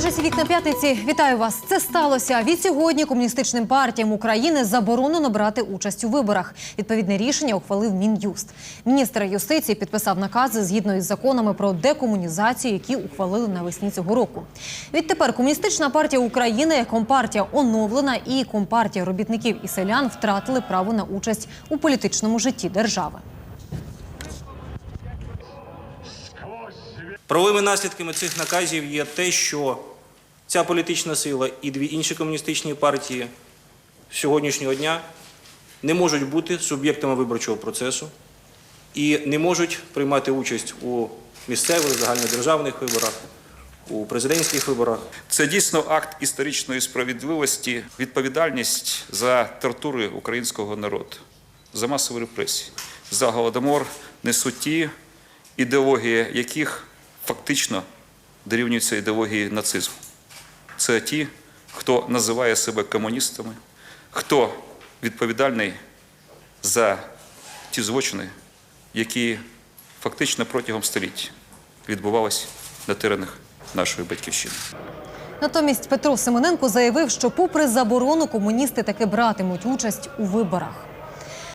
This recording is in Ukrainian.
На часі вікна п'ятниці вітаю вас. Це сталося. Відсьогодні комуністичним партіям України заборонено брати участь у виборах. Відповідне рішення ухвалив Мін'юст. Міністр юстиції підписав накази згідно із законами про декомунізацію, які ухвалили навесні цього року. Відтепер комуністична партія України, компартія оновлена і компартія робітників і селян втратили право на участь у політичному житті держави. Правовими наслідками цих наказів є те, що ця політична сила і дві інші комуністичні партії сьогоднішнього дня не можуть бути суб'єктами виборчого процесу і не можуть приймати участь у місцевих загальнодержавних виборах, у президентських виборах. Це дійсно акт історичної справедливості, відповідальність за тортури українського народу, за масові репресії, за голодомор несуть ті ідеології, яких фактично дорівнюються ідеології нацизму. Це ті, хто називає себе комуністами, хто відповідальний за ті злочини, які фактично протягом століть відбувалися на теренах нашої батьківщини. Натомість Петро Симоненко заявив, що, попри заборону, комуністи таки братимуть участь у виборах.